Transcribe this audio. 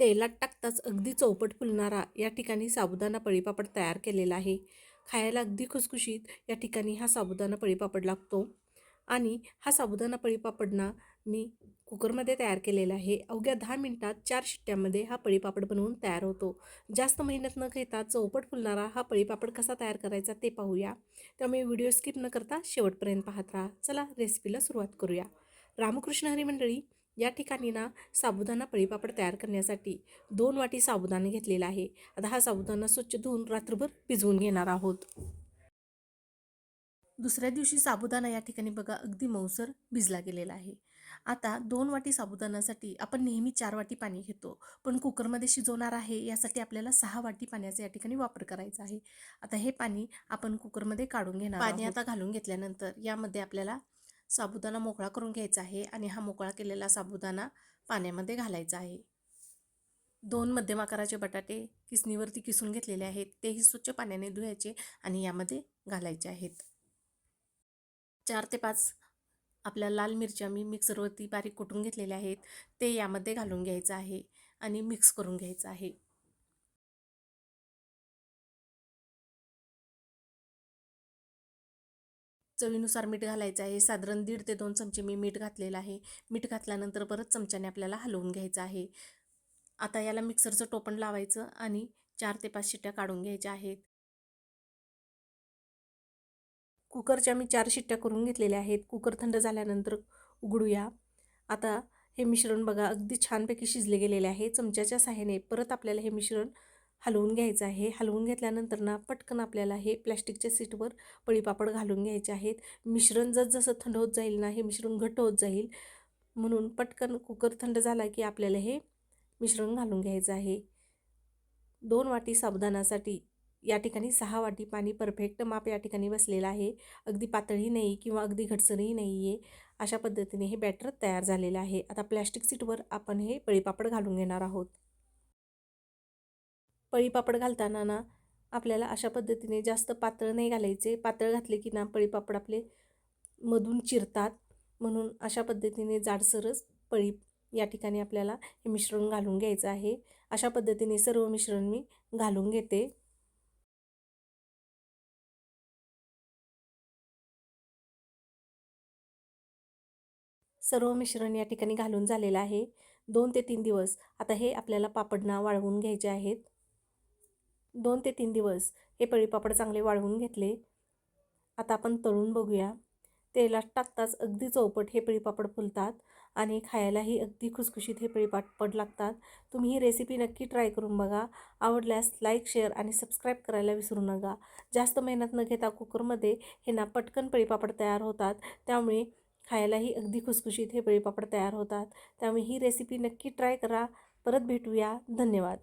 तेलात टाकताच अगदी चौपट फुलणारा या ठिकाणी साबुदाणा पळीपापड तयार केलेला आहे. खायला अगदी खुसखुशीत या ठिकाणी हा साबुदाणा पळीपापड लागतो. आणि हा साबुदाणा पळीपापड ना मी कुकरमध्ये तयार केलेला आहे. अवघ्या दहा मिनटात चार शिट्ट्यामध्ये हा पळीपापड बनवून तयार होतो. जास्त मेहनत न घेता चौपट फुलणारा हा पळीपापड कसा तयार करायचा ते पाहूया. त्यामुळे व्हिडिओ स्किप न करता शेवटपर्यंत पाहत राहा. चला रेसिपीला सुरुवात करूया. रामकृष्ण हरी मंडळी या ठिकाणी ना साबुदाणा पळीपापड तयार करण्यासाठी दोन वाटी साबुदाणा घेतलेला आहे. आता हा साबुदाणा स्वच्छ धुवून रात्रभर भिजवून घेणार आहोत. दुसऱ्या दिवशी साबुदाणा या ठिकाणी बघा अगदी मऊसर भिजला गेलेला आहे. आता दोन वाटी साबुदाण्यासाठी आपण नेहमी चार वाटी पाणी घेतो पण कुकरमध्ये शिजवणार आहे यासाठी आपल्याला सहा वाटी पाण्याचा या ठिकाणी वापर करायचा आहे. आता हे पाणी आपण कुकरमध्ये काढून घेणार पाणी आता घालून घेतल्यानंतर यामध्ये आपल्याला साबुदाणा मोकळा करून घ्यायचा आहे आणि हा मोकळा केलेला साबुदाणा पाण्यामध्ये घालायचा आहे. दोन मध्यम आकाराचे बटाटे किसणीवरती किसून घेतलेले आहेत. तेही स्वच्छ पाण्याने धुवायचे आणि यामध्ये घालायचे आहेत. चार ते पाच आपल्या लाल मिरच्या मी मिक्सरवरती बारीक कुटून घेतलेल्या आहेत. ते यामध्ये घालून घ्यायचं आहे आणि मिक्स करून घ्यायचं आहे. चवीनुसार मीठ घालायचं आहे. साधारण दीड ते दोन चमचे मी मीठ घातलेलं आहे. मीठ घातल्यानंतर परत चमच्याने आपल्याला हलवून घ्यायचं आहे. आता याला मिक्सरचं टोपण लावायचं आणि चार ते पाच शिट्ट्या काढून घ्यायच्या आहेत. कुकरच्या मी चार शिट्ट्या करून घेतलेल्या आहेत. कुकर थंड झाल्यानंतर उघडूया. आता हे मिश्रण बघा अगदी छानपैकी शिजले गेलेले आहे. चमच्याच्या सहाय्याने परत आपल्याला हे मिश्रण हलवून घ्यायचं आहे. हलवून घेतल्यानंतर ना पटकन आपल्याला हे प्लॅस्टिकच्या सीटवर पळीपापड घालून घ्यायचे आहेत. मिश्रण जसं थंड होत जाईल ना हे मिश्रण घट्ट होत जाईल. म्हणून पटकन कुकर थंड झाला की आपल्याला हे मिश्रण घालून घ्यायचं आहे. दोन वाटी साबुदाण्यासाठी या ठिकाणी सहा वाटी पाणी परफेक्ट माप या ठिकाणी बसलेलं आहे. अगदी पातळी नाही किंवा अगदी घटसरही नाही आहे अशा पद्धतीने हे बॅटर तयार झालेलं आहे. आता प्लॅस्टिक सीटवर आपण हे पळीपापड घालून घेणार आहोत. पळीपापड घालताना ना आपल्याला अशा पद्धतीने जास्त पातळ नाही घालायचे. पातळ घातले की ना पळीपापड आपले मधून चिरतात. म्हणून अशा पद्धतीने जाडसरच पळी या ठिकाणी आपल्याला हे मिश्रण घालून घ्यायचं आहे. अशा पद्धतीने सर्व मिश्रण मी घालून घेते. सर्व मिश्रण या ठिकाणी घालून झालेलं आहे. दोन ते तीन दिवस आता हे आपल्याला पापडना वाळवून घ्यायचे आहेत. दोन ते तीन दिवस हे पळीपापड चांगले वाळवून घेतले. आता आपण तळून बघूया. तेलात टाकताच अगदी चौपट हे पळीपापड फुलतात आणि खायलाही अगदी खुसखुशीत हे पळीपापड लागतात. तुम्ही ही रेसिपी नक्की ट्राय करून बघा. आवडल्यास लाईक शेअर आणि सबस्क्राईब करायला विसरू नका. जास्त मेहनत न घेता कुकरमध्ये हे ना पटकन पळीपापड तयार होतात. त्यामुळे खायलाही अगदी खुसखुशीत हे पळीपापड तयार होतात. त्यामुळे ही रेसिपी नक्की ट्राय करा. परत भेटूया. धन्यवाद.